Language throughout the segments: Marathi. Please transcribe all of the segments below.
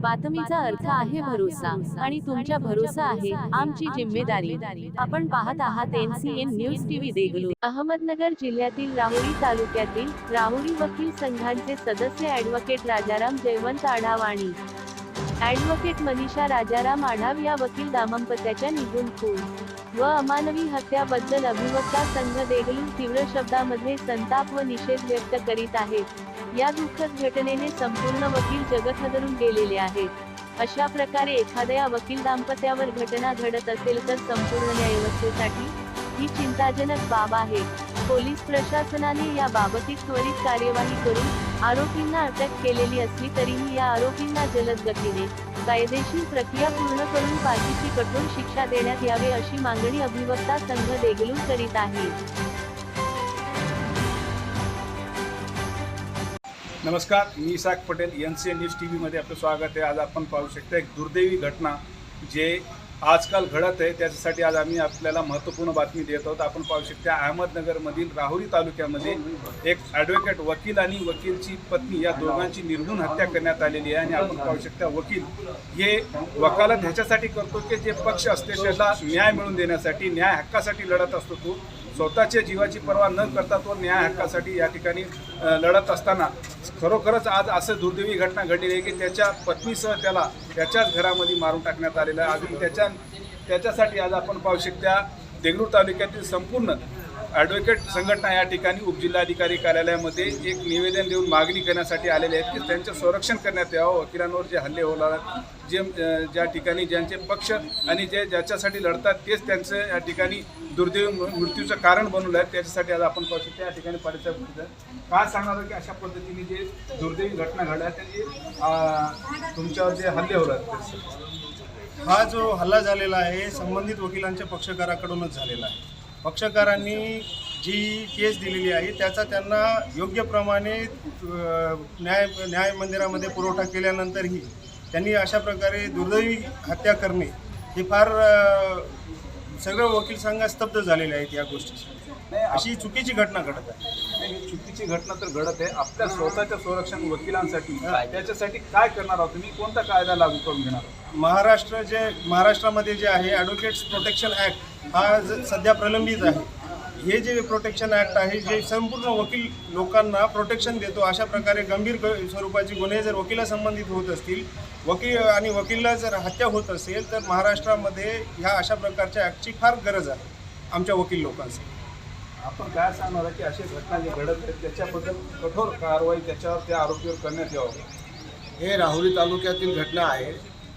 बातमीचा अर्थ आहे भरोसा आणि तुमच्या भरोसा आहे आमची जिम्मेदारी. आपण पाहत आहात NCN news TV Deglur Ahmednagar जिल्ह्यातील राहुरी तालुक्यातील राहुरी वकील संघांचे सदस्य ॲडव्होकेट राजाराम जयवंत आढाव आणि ॲडव्होकेट मनीषा राजाराम आढाव या वकील दाम्पत्याच्या निघून खून व अमानवी हत्याबद्दल अभिवक्ता संघ देगलू तीव्र शब्दामध्ये संताप व निषेध व्यक्त करीत आहेत. या दुःखद घटनेने संपूर्ण वकील जगत हदरून गेलेले आहेत. अशा प्रकारे एखाद्या वकील दाम्पत्यावर घटना घडत असेल तर संपूर्ण न्यायव्यवस्थेसाठी ही चिंताजनक बाब आहे. पोलीस प्रशासनाने या बाबतीत त्वरित कार्यवाही करून आरोपींना अटक केलेली असली तरीही या आरोपींना जलद गतीने कायदेशीर प्रक्रिया पूर्ण करून पाठीची कठोर शिक्षा देण्यात यावे अशी मागणी अभिवक्ता संघ देगलू करीत आहे. नमस्कार मी Isaq Patel N C N news T व्हीमध्ये आपलं स्वागत आहे. आज आपण पाहू शकता एक दुर्दैवी घटना जे आजकाल घडत आहे. त्याच्यासाठी आज आम्ही आपल्याला महत्त्वपूर्ण बातमी देत आहोत. आपण पाहू शकता अहमदनगरमधील राहुरी तालुक्यामध्ये एक ॲडव्होकेट वकील आणि वकीलची पत्नी या दोघांची निर्घुण हत्या करण्यात आलेली आहे. आणि आपण पाहू शकता वकील हे वकालत ह्याच्यासाठी करतो की जे पक्ष असते त्याला न्याय मिळवून देण्यासाठी न्याय हक्कासाठी लढत असतो तो. स्वतःच्या जीवाची पर्वा न करता तो न्याय हक्कासाठी या ठिकाणी लढत असताना खरोखरच आज असं दुर्दैवी घटना घडलेली आहे की त्याच्या पत्नीसह त्याला त्याच्याच घरामध्ये मारून टाकण्यात आलेलं आहे. अजून त्याच्या त्याच्यासाठी आज आपण पाहू शकता देगलूर तालुक्यातील संपूर्ण ॲडव्होकेट संघटना या ठिकाणी उपजिल्हाधिकारी कार्यालयामध्ये एक निवेदन देऊन मागणी करण्यासाठी आलेले आहेत की त्यांचं संरक्षण करण्यात यावं. वकिलांवर जे हल्ले होणार जे ज्या ठिकाणी ज्यांचे पक्ष आणि जे ज्याच्यासाठी लढतात तेच त्यांचं या ठिकाणी दुर्दैवी मृ- मृत्यूचं कारण बनवलं आहे. त्याच्यासाठी आज आपण पाहू शकतो या ठिकाणी परिचय का सांगणार की अशा पद्धतीने जे दुर्दैवी घटना घडल्या त्याची तुमच्यावर जे हल्ले होतात हा जो हल्ला झालेला आहे संबंधित वकिलांच्या पक्षकाराकडूनच झालेला आहे. पक्षकारांनी जी केस दिलेली आहे त्याचा त्यांना योग्य प्रमाणे न्याय न्याय मंदिरामध्ये पुरवठा केल्यानंतरही त्यांनी अशा प्रकारे दुर्दैवी हत्या करणे हे फार सगळं वकील संघ स्तब्ध झालेले आहेत या गोष्टीसाठी. नाही अशी चुकीची घटना घडत आहे. नाही, ही चुकीची घटना तर घडत आहे. आपल्या स्वतःच्या संरक्षण वकिलांसाठी. त्याच्यासाठी काय करणार आहोत? तुम्ही कोणता कायदा लागू करून घेणार आहोत? महाराष्ट्र जे महाराष्ट्रामध्ये जे आहे ॲडव्होकेट्स प्रोटेक्शन ॲक्ट हा ज- सध्या प्रलंबित आहे. हे जे प्रोटेक्शन ॲक्ट आहे जे संपूर्ण वकील लोकांना प्रोटेक्शन देतो अशा प्रकारे गंभीर ग- स्वरूपाची गुन्हे जर वकिलासंबंधित होत असतील वकील आणि वकीलला जर हत्या होत असेल तर महाराष्ट्रामध्ये ह्या अशा प्रकारच्या ॲक्टची फार गरज आहे आमच्या वकील लोकांसाठी. आपण काय सांगणार आहे की अशी घटना जी घडत आहेत त्याच्याबद्दल कठोर कारवाई त्याच्यावर त्या आरोपीवर करण्यात यावं. हे राहुरी तालुक्यातील घटना आहे.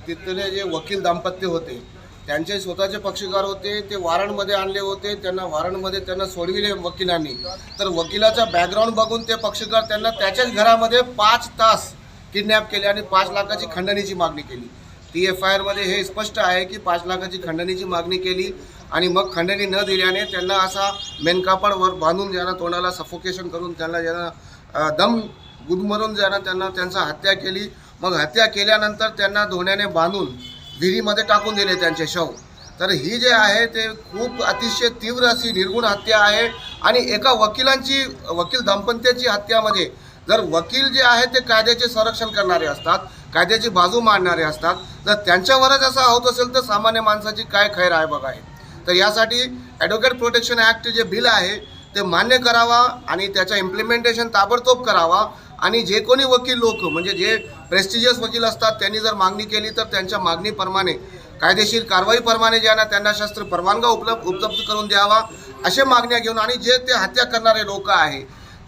तिथले जे वकील दाम्पत्य होते त्यांचे स्वतःचे पक्षकार होते ते वारणमध्ये आणले होते त्यांना वारणमध्ये त्यांना सोडविले वकिलांनी. तर वकिलाचा बॅकग्राऊंड बघून ते पक्षकार त्यांना त्याच्याच घरामध्ये पाच तास किडनॅप केले आणि पाच लाखाची खंडणीची मागणी केली. ती एफ आय आरमध्ये हे स्पष्ट आहे की पाच लाखाची खंडणीची मागणी केली आणि मग खंडणी न दिल्याने त्यांना असा मेनकापड वर बांधून ज्यांना तोंडाला सफोकेशन करून त्यांना ज्यांना दम गुदमरून ज्यांना त्यांना त्यांचा हत्या केली. मग हत्या केल्यानंतर त्यांना धोण्याने बांधून विहिरीमध्ये टाकून दिले त्यांचे शव. तर ही जे आहे ते खूप अतिशय तीव्र अशी निर्गुण हत्या आहे आणि एका वकिलांची वकील दाम्पत्याची हत्यामध्ये जर वकील जे आहे ते कायद्याचे संरक्षण करणारे असतात कायद्याची बाजू मांडणारे असतात. जर त्यांच्यावरच असं होत असेल तर सामान्य माणसाची काय खैर आहे बघा आहे तर यासाठी ॲडव्होकेट प्रोटेक्शन ॲक्ट जे बिल आहे ते मान्य करावा आणि त्याचं इम्प्लिमेंटेशन ताबडतोब करावा आणि जे कोणी वकील लोक म्हणजे जे प्रेस्टिजियस वकील असतात त्यांनी जर मागणी केली तर त्यांच्या मागणीप्रमाणे कायदेशीर कारवाईप्रमाणे ज्यांना त्यांना शस्त्र परवानगा उपलब्ध उपलब्ध करून द्यावा अशा मागण्या घेऊन आणि जे ते हत्या करणारे लोक आहे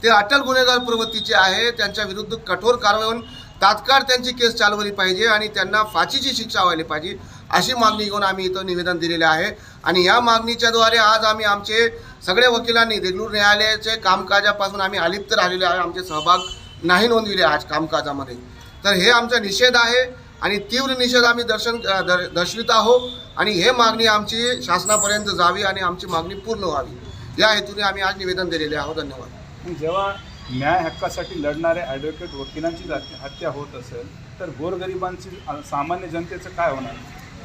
ते अटल गुन्हेगार प्रवृत्तीचे आहे त्यांच्या विरुद्ध कठोर कारवाई होऊन तात्काळ त्यांची केस चालवली पाहिजे आणि त्यांना फाशीची शिक्षा व्हायला पाहिजे अशी मागणी घेऊन आम्ही इथं निवेदन दिलेले आहे. आणि या मागणीच्याद्वारे आज आम्ही आमचे सगळ्या वकिलांनी देगलूर न्यायालयाचे कामकाजापासून आम्ही अलिप्त राहिलेले आहे. आमचे सहभाग नाही नोंदविले आज कामकाजामध्ये. तर हे आमचा निषेध आहे आणि तीव्र निषेध आम्ही दर्शन दर दर्शवित आहोत. आणि हे मागणी आमची शासनापर्यंत जावी आणि आमची मागणी पूर्ण व्हावी. या हेतूने आम्ही आज निवेदन दिलेले आहोत. धन्यवाद. जेव्हा न्याय हक्कासाठी लढणाऱ्या ॲडव्होकेट वकिलांची हत्या होत असेल तर गोरगरिबांची सामान्य जनतेचं काय होणार?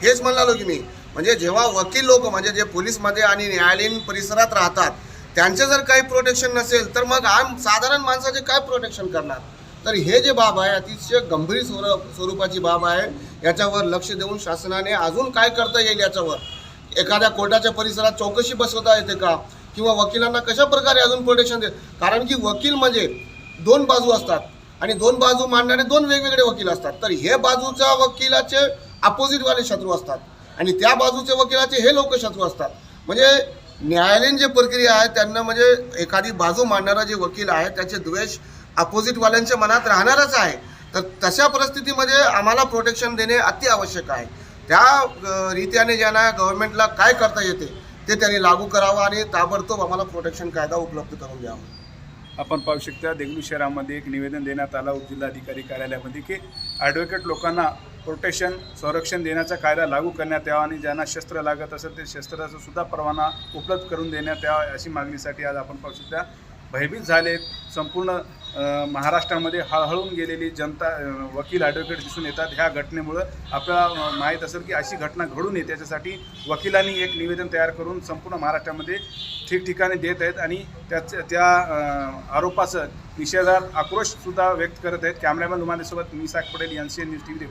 हेच म्हणालो की मी. म्हणजे जेव्हा वकील लोक म्हणजे जे पोलीसमध्ये आणि न्यायालयीन परिसरात राहतात त्यांचे जर काही प्रोटेक्शन नसेल तर मग आम साधारण माणसाचे काय प्रोटेक्शन करणार? तर हे जे बाब आहे अतिशय गंभीर स्वरूप स्वरूपाची बाब आहे. याच्यावर लक्ष देऊन शासनाने अजून काय करता येईल याच्यावर? एखाद्या कोर्टाच्या परिसरात चौकशी बसवता येते का? किंवा वकिलांना कशा प्रकारे अजून प्रोटेक्शन दे कारण की वकील म्हणजे दोन बाजू असतात. आणि दोन बाजू मांडणारे दोन वेगवेगळे वकील असतात. तर हे बाजूच्या वकिलाचे अपोजिटवाले शत्रू असतात. आणि त्या बाजूचे वकिलाचे हे लोक शत्रू असतात. म्हणजे न्यायालयीन जे प्रक्रिया आहे त्यांना म्हणजे एखादी बाजू मांडणारा जे वकील आहे त्याचे द्वेष अपोजिटवाल्यांच्या मनात राहणारच आहे. तर तशा परिस्थितीमध्ये आम्हाला प्रोटेक्शन देणे अति आवश्यक आहे. त्या रीत्याने ज्यांना गव्हर्नमेंटला काय करता येते? ते त्यांनी लागू करावं आणि ताबडतोब आम्हाला प्रोटेक्शन कायदा उपलब्ध करून द्यावा. आपण पाहू शकता देगलू शहरामध्ये एक निवेदन देण्यात आला उपजिल्हाधिकारी कार्यालयामध्ये की ॲडव्होकेट लोकांना प्रोटेक्शन संरक्षण देण्याचा कायदा लागू करण्यात यावा आणि ज्यांना शस्त्र लागत असेल ते शस्त्राचा सुद्धा परवाना उपलब्ध करून देण्यात यावा अशी मागणीसाठी आज आपण पाहू शकता. भयभीत झालेत. संपूर्ण महाराष्ट्रामध्ये हळहळून गेलेली जनता वकील ॲडव्होकेट दिसून येतात. ह्या घटनेमुळं आपल्याला माहीत असेल की अशी घटना घडून येते. त्याच्यासाठी वकिलांनी एक निवेदन तयार करून संपूर्ण महाराष्ट्रामध्ये ठिकठिकाणी देत आहेत आणि त्याच त्या आरोपाचं निषेधार आक्रोशसुद्धा व्यक्त करत आहेत. कॅमेरामॅन उमानेसोबत मी साग Patel N news T V